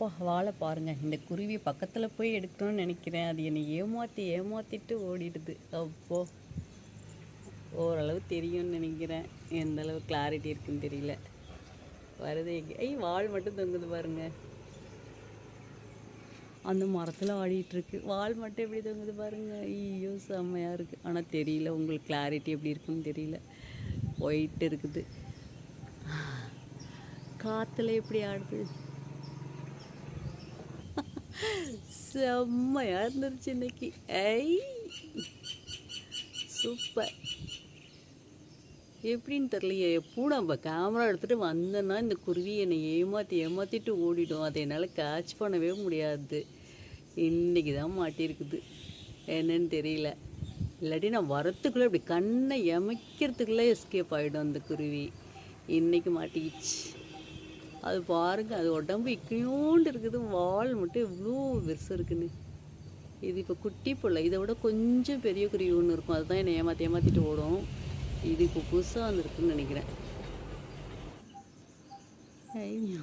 அப்பா வாழை பாருங்க இந்த குருவி பக்கத்தில் போய் எடுக்கணும்னு நினைக்கிறேன். அது என்னை ஏமாற்றி ஏமாற்றிட்டு ஓடிடுது. அப்போ ஓரளவு தெரியும்னு நினைக்கிறேன். எந்த அளவு கிளாரிட்டி இருக்குன்னு தெரியல. வருது ஐ வால் மட்டும் தொங்குது பாருங்க. அந்த மரத்தில் ஆடிட்டுருக்கு. வால் மட்டும் எப்படி தொங்குது பாருங்க. ஐயோ செம்மையாக இருக்குது ஆனால் தெரியல உங்களுக்கு கிளாரிட்டி எப்படி இருக்குன்னு தெரியல. ஒயிட் இருக்குது. காற்றுல எப்படி ஆடுது? செம்மையாக இருந்துருச்சு இன்னைக்கு ஐ சூப்பர் எப்படின்னு தெரியலையே எப்போ நம்ம கேமரா எடுத்துகிட்டு வந்தேன்னா இந்த குருவி என்னை ஏமாற்றி ஏமாற்றிட்டு ஓடிடும் அதை என்னால் கேட்ச் பண்ணவே முடியாது இன்னைக்கு தான் மாட்டியிருக்குது என்னன்னு தெரியல இல்லாட்டி நான் வரத்துக்குள்ளே இப்படி கண்ணை எமைக்கிறதுக்குள்ளே எஸ்கேப் ஆகிடும் அந்த குருவி இன்றைக்கி மாட்டிக்கிச்சு அது பாருங்கள் அது உடம்பு இக்கையோண்டு இருக்குது. வால் மட்டும் எவ்வளோ பெருசு இருக்குன்னு. இது இப்போ குட்டி பிள்ளை இதை விட கொஞ்சம் பெரிய குருவி ஒன்று இருக்கும். அதுதான் என்னை ஏமாற்றி ஏமாற்றிட்டு ஓடும். இது இப்போ புதுசாக வந்துருக்குன்னு நினைக்கிறேன். ஐயோ.